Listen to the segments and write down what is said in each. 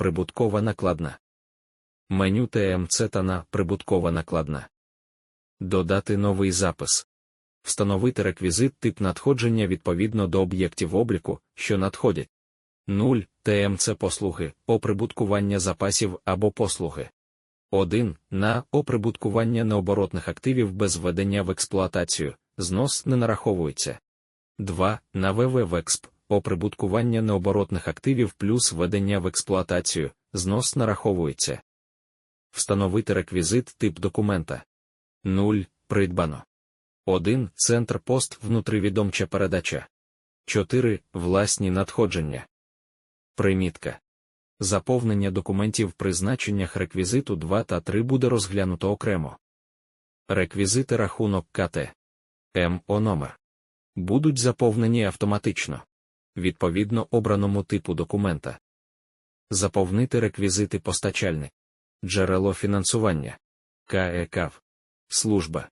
прибуткова накладна. Меню ТМЦ та на прибуткова накладна. Додати новий запис. Встановити реквізит тип надходження відповідно до об'єктів обліку, що надходять. 0. ТМЦ послуги, оприбуткування запасів або послуги. 1. На оприбуткування необоротних активів без введення в експлуатацію, знос не нараховується. 2. На ВВВЕКСП, оприбуткування необоротних активів плюс введення в експлуатацію, знос нараховується. Встановити реквізит тип документа. 0. Придбано. 1. Центр пост внутривідомча передача. 4. Власні надходження. Примітка. Заповнення документів в призначеннях реквізиту 2 та 3 буде розглянуто окремо. Реквізити рахунок КТ МО номер будуть заповнені автоматично відповідно обраному типу документа. Заповнити реквізити постачальник. Джерело фінансування. КЕКАВ. Служба.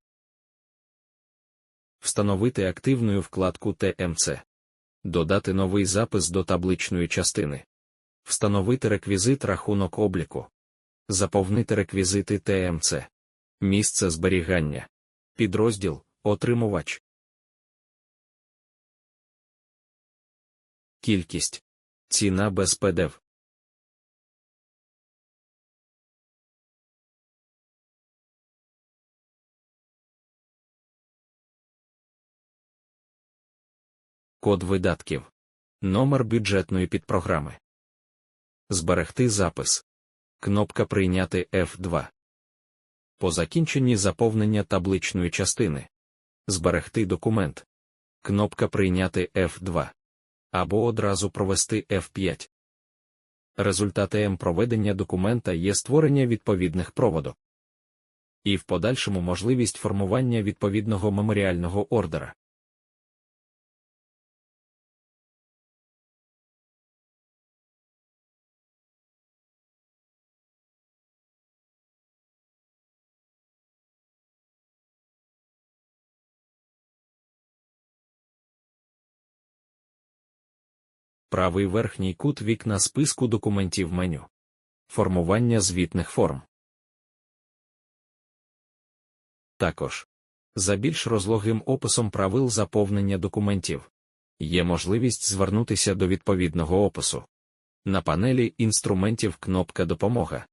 Встановити активну вкладку ТМЦ. Додати новий запис до табличної частини. Встановити реквізит рахунок обліку. Заповнити реквізити ТМЦ. Місце зберігання. Підрозділ Отримувач. Кількість. Ціна без ПДВ. Код видатків. Номер бюджетної підпрограми. Зберегти запис. Кнопка Прийняти F2. По закінченні заповнення табличної частини. Зберегти документ. Кнопка Прийняти F2. Або одразу провести F5. Результатом проведення документа є створення відповідних проводок. І в подальшому можливість формування відповідного меморіального ордера. Правий верхній кут вікна списку документів меню. Формування звітних форм. Також за більш розлогим описом правил заповнення документів є можливість звернутися до відповідного опису. На панелі інструментів кнопка Допомога.